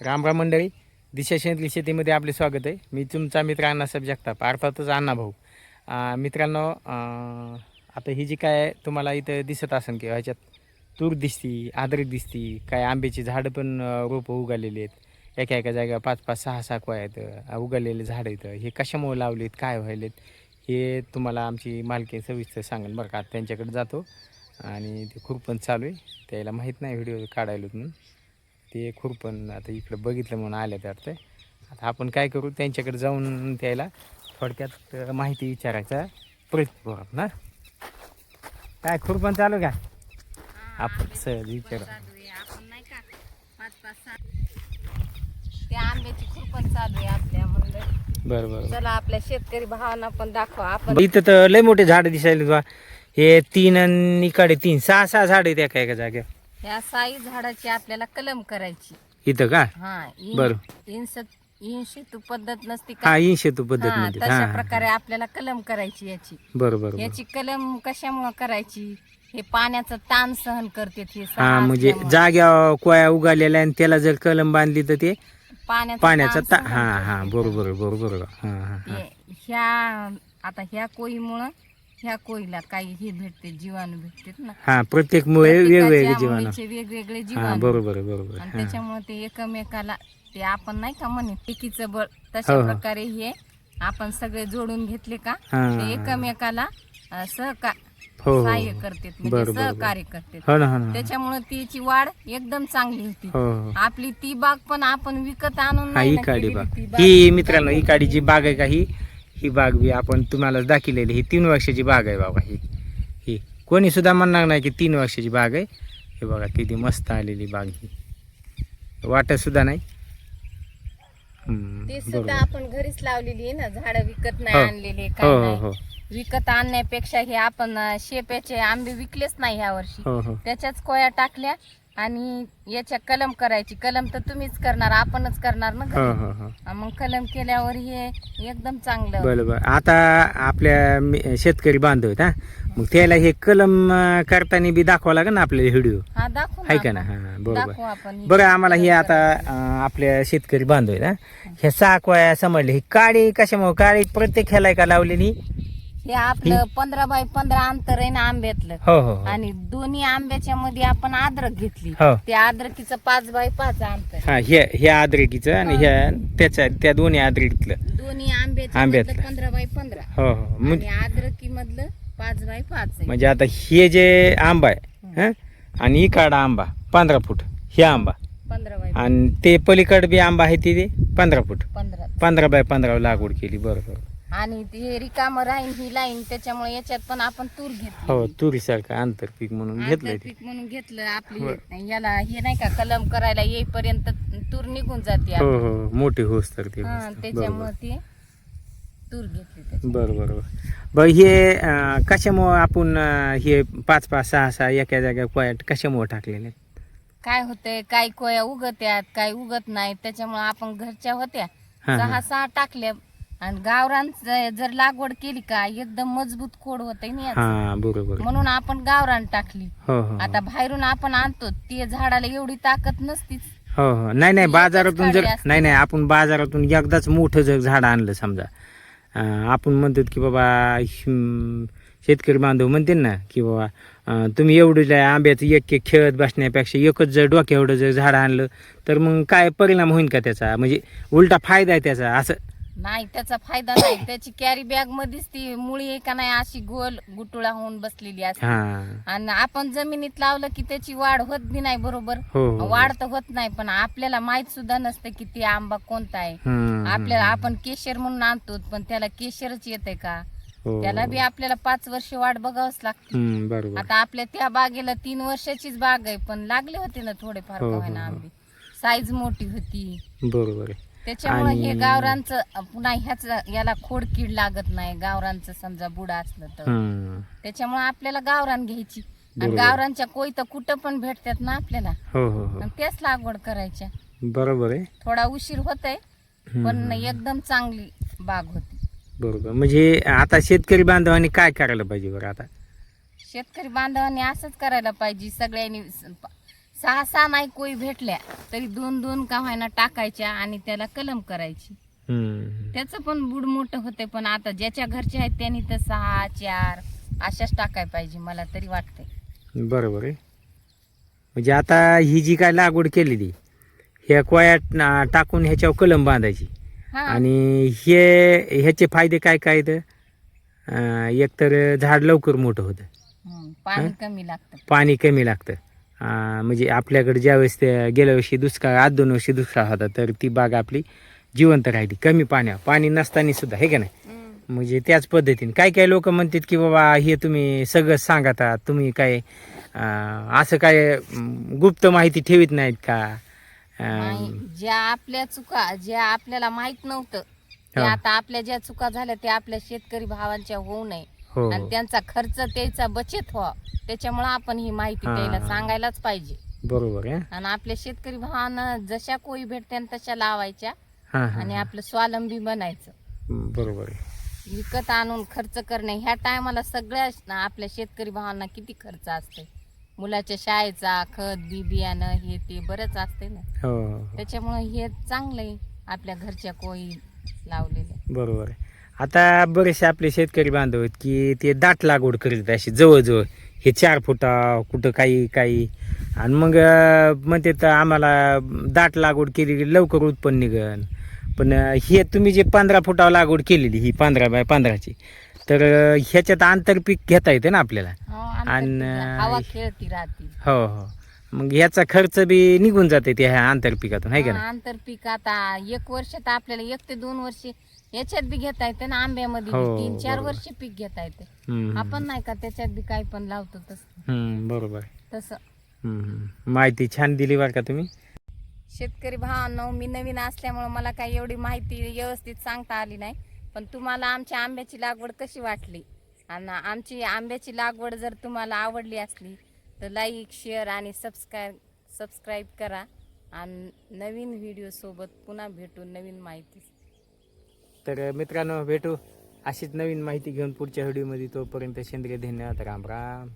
राम राम मंडळी दिशा शेंद्री शेतीमध्ये आपले स्वागत आहे. मी तुमचा मित्र अण्णासाहेब जगताप अर्थातच अण्णा भाऊ. मित्रांनो आता ही जी काय तुम्हाला इथं दिसत असेल किंवा ह्याच्यात तूर दिसती आदरी दिसती काय आंब्याची झाडं पण रोपं उगालेली आहेत. एका एका जागा पाच पाच सहा सहा कोया आहेत उगालेले झाडं आहेत हे कशामुळे लावलेत काय व्हायलेत हे तुम्हाला आमची मालकी सविस्तर सांगेल बरं का. त्यांच्याकडे जातो आणि ते खूप पण चालू आहे. त्याला माहीत नाही व्हिडिओ काढायला म्हणून. ते खुरपण आता इकडं बघितलं म्हणून आल्या तर ते आता आपण काय करू त्यांच्याकडे जाऊन त्याला थोडक्यात माहिती विचारायचा प्रयत्न करू ना काय खुरपण चालू का? आपण सहज विचारू. आंब्याची खुरपण चालू आहे आपल्या म्हणलं. बरं बरं चला आपल्या शेतकरी भावांना पण दाखवा. आपण इथं तर लय मोठे झाडं दिसायले हे तीन आणि इकडे तीन सहा सहा झाड आहेत एका एका जागेवर. या साई झाडाची आपल्याला कलम करायची. इथं का? हा बरं. इंशेतू पद्धत नसती हा का हा, पद्धतीमध्ये हा तशा हा प्रकारे आपल्याला कलम करायची याची. बरं बरं बरं. याची कलम कशामुळे करायची? हे पाण्याचं ताण सहन करते हे सहा हा म्हणजे असल्यामुळं. जाग्या कोया उगालेल्या आणि त्याला जर कलम बांधली तर ते पाण्याचं पाण्याचा ताण ता सहन हा करते. हा बरोबर बरोबर. हा. हा ह्या आता ह्या कोळीमुळं ह्या कोळीला काही हे भेटते जीवाणू भेटतात ना. हा प्रत्येक मुळे वेगवेगळे प्रत्येकाच्या जीवाणू. वेगवेगळे हा जीवाणू. बरोबर बरोबर आणि. हा. त्याच्यामुळे ते एकमेकाला ते आपण नाही का म्हणे पिकीचं बळ तशा हो, हो. प्रकारे हे आपण सगळे जोडून घेतले का? हा. ते एकमेकाला अं, सहका हो हो सहाय्य करतात म्हणजे सहकार्य करतात. हो ना हो ना त्याच्यामुळे तिची वाढ एकदम चांगली होती. हो हो. आपली ती बाग पण आपण विकत आणून हा नाही ना काडी केलेली बाग. ती बाग. ही मित्रांनो ही काडी जी बाग आहे का ही? ही बाग बी आपण तुम्हाला दाखवलेली ही तीन वर्षाची बाग आहे बाबा ही. ही. कोणी सुद्धा म्हणणार नाही की तीन वर्षाची बाग आहे. हे बघा किती मस्त आलेली बाग ही. वाटत सुद्धा नाही. ते सुद्धा आपण घरीच लावलेली आहे ना. झाड विकत नाही हो. आणलेले हो काय हो नाही. हो विकत आणण्यापेक्षा हे आपण शेप्याचे आंबे विकलेच नाही ह्या वर्षी. हो हो. त्याच्याच कोया टाकल्या. आणि याच्या कलम करायची. कलम तर तुम्हीच करणार आपणच करणार ना हो. हो हो. मग कलम केल्यावर हे एकदम चांगलं. बरं बरं. आता आपल्या मी- शेतकरी बांधव आहेत हा? मग त्याला हे कलम अं, करताना बी दाखवावं लागेल ना आपल्याला व्हिडिओ हा दाखवू आहे का आपण. ना हा बरोबर. दाखवू आपण. हे. बरं आम्हाला हे आता अं, आपल्या शेतकरी बांधव आहेत हा? ह्या साकवाया समजले. ही काळी कशामुळे? काळी प्रत्येक ह्याला का लावलेली? हे आपलं पंधरा बाय पंधरा अंतर आहे ना आंब्यातलं. हो हो हो. आणि दोन्ही आंब्याच्या मध्ये आपण अद्रक घेतली. हो. त्या अद्रकीचं पाच बाय पाच अंतर हा आद्रेकीचं आणि ह्या त्याच्या त्या दोन्ही आद्रेकीतलं दोन्ही आंब्याच्या आंब्यातलं. पंधरा बाय पंधरा. हो हो. म्हणजे आणि अद्रकी मधलं पाच बाय पाच आहे. म्हणजे आता हे जे आंबा आहे हा. आणि इकाडा आंबा पंधरा फूट हे आंबा. पंधरा बाय आणि ते पलीकडे बी आंबा आहे ते पंधरा फूट. पंधरा. पंधरा बाय पंधरा लागवड केली बरोबर. आणि ते रिकाम राहीन ही लाईन त्याच्यामुळे याच्यात पण आपण तूर घेतली हो तुरीसारखं आंतरपीक म्हणून घेतलंय ते आंतरपीक म्हणून घेतलं आपली याला हे नाही का कलम करायला येईपर्यंत तूर निघून जाते हो. हो मोठे होस तर ते हा, होस तर. त्याच्यामुळे ते तूर घेतली त्याच्यात. बरं बरं बरं बरं हे अं, कशामुळं आपण अं, हे पाच पाच सहा सहा एका जागा कोयाट कशामुळं टाकलेले काय होतंय काय कोया उगत्यात काय उगत नाही त्याच्यामुळे आपण घरच्या होत्या हा, हा. सहा सहा टाकल्या आणि गावरान ज- जर लागवड केली का एकदम मजबूत खोड होते ना. हा बरोबर. म्हणून आपण गावरान टाकली. हो हो आता बाहेरून आपण आणतो ते झाडाला एवढी ताकद नसतीच. हो हो. नाही नाही बाजारातून जर असते. नाही नाही आपण बाजारातून एकदाच मोठं जर झाड आणलं समजा अं, आपण म्हणतो की बाबा हम्म, शेतकरी बांधव म्हणते ना की बाबा अं, तुम्ही एवढं आंब्याचं एक एक खेळत बसण्यापेक्षा एकच जर डोक्या एवढं जर झाड आणलं तर मग काय परिणाम होईल का त्याचा? म्हणजे उलटा फायदा आहे त्याचा असं नाही त्याचा फायदा नाही. त्याची कॅरी बॅग मध्येच ती मुळी आहे का नाही अशी गोल गुटुळा होऊन बसलेली असते. हा. आणि आपण जमिनीत लावलं की त्याची वाढ होत बी नाही बरोबर? हो हो वाढ तर होत नाही पण आपल्याला माहीत सुद्धा नसतं की ते आंबा कोणता आहे. हम्म, आपल्याला आपण केशर म्हणून आणतो पण त्याला केशरच येते का? हो. त्याला बी आपल्याला पाच वर्ष वाट बघावंच लागते. हम्म, बरोबर. आता आपल्या त्या बागेला तीन वर्षाचीच बाग आहे पण लागले होते ना थोडेफार हो, का हो, होईना हो. आंबे? साईज मोठी होती. बरोबर आहे. त्याच्यामुळे हे गावरांचं पुन्हा ह्याच याला खोडकीड लागत नाही. गावरांचं समजा बुडा असलं तर. त्याच्यामुळे आपल्याला गावरान घ्यायची. आणि. गावरांच्या कोयत कुठं पण भेटतात ना आपल्याला. हो हो हो. आणि त्याच लागवड करायच्या. बरोबर आहे. थोडा उशीर होतय हम्म, पण एकदम चांगली बाग होती. बरोबर. म्हणजे आता शेतकरी बांधवांनी काय करायला पाहिजे बरं आता? शेतकरी बांधवांनी असंच करायला पाहिजे. सगळ्यांनी स- सहा सहा नाही कोई भेटल्या तरी दोन दोन का व्हायना टाकायच्या आणि त्याला कलम करायची. त्याचं पण बुड मोठं होते पण आता ज्याच्या घरचे आहेत त्यांनी तर सहा चार अशाच टाकाय पाहिजे मला तरी वाटतंय. बरोबर आहे. म्हणजे आता ही जी काय लागवड केलेली ह्या कोयात ना- टाकून ह्याच्यावर कलम बांधायची. हा. आणि हे ह्याचे फायदे काय काय तर अं, एकतर झाड लवकर मोठं होतं. पाणी कमी लागतं. पाणी कमी लागतं. म्हणजे आपल्याकडे ज्यावेळेस ते गेल्या वर्षी दुष्काळ आज दोन वर्षी दुष्काळ होता तर ती बाग आपली जिवंत राहिली कमी पाण्यावर पाणी नसताना सुद्धा हे का नाही. म्हणजे त्याच पद्धतीने काही काही लोक म्हणतात की बाबा हे तुम्ही सगळं सांगता तुम्ही काय असं काय गुप्त माहिती ठेवीत नाहीत का ज्या आपल्या चुका ज्या आपल्याला माहीत नव्हतं ते. आता आपल्या ज्या चुका झाल्या ते आपल्या शेतकरी भावांच्या होऊ नये हो. आणि त्यांचा खर्च त्याचा बचत व्हावा त्याच्यामुळे आपण ही माहिती हा. द्यायला सांगायलाच पाहिजे. बरोबर आहे. आणि आपल्या शेतकरी भावांना जशा कोई भेटते तशा लावायच्या हां हां आणि आपलं स्वावलंबी बनायचं. बरोबर आहे. विकत आणून खर्च करणे ह्या टायमाला सगळ्या श- आपल्या शेतकरी भावांना किती खर्च असते मुलाच्या शाळेचा खत बी बियाणं हे ते बरंच असते ना. हो, हो त्याच्यामुळे हे चांगलं आहे आपल्या घरच्या कोळी लावलेलं बरोबर आहे. आता बरेचसे आपले शेतकरी बांधव आहेत की ते दाट लागवड करीत अशी जवळजवळ. हे चार फुटा कुठं काही काही. आणि मग म्हणते तर आम्हाला दाट लागवड केली की लवकर उत्पन्न निघन. पण हे तुम्ही जे पंधरा फुटावर लागवड केलेली ही पंधरा बाय पंधराची तर ह्याच्यात आंतरपीक घेता येते ना आपल्याला? हो, आणि- हो हो. मग ह्याचा खर्च बी निघून जाते त्या ह्या आंतरपिकातून आहे का आंतरपीक आता एक वर्ष तर आपल्याला एक ते दोन वर्ष याच्यात बी घेता येते ना आंब्यामध्ये हो, बी तीन चार बरोबर. वर्ष पीक घेता येते. हम्म, आपण नाही का त्याच्यात बी काही पण लावतो तसं. हम्म, बरोबर. तसं. हम्म, हम्म. माहिती छान दिली बरं का तुम्ही. शेतकरी भावांनो मी नवीन असल्यामुळे मला काही एवढी माहिती व्यवस्थित सांगता आली नाही पण तुम्हाला आमच्या आंब्याची लागवड कशी वाटली? आणि आमची आंब्याची लागवड जर तुम्हाला आवडली असली तर लाईक शेअर आणि सबस्क्राईब सबस्क्राईब करा. आणि नवीन व्हिडिओसोबत पुन्हा भेटू नवीन माहिती तर मित्रांनो भेटू अशीच नवीन माहिती घेऊन पुढच्या व्हिडिओमध्ये. तोपर्यंत सेंद्रिय धन्यवाद. राम राम.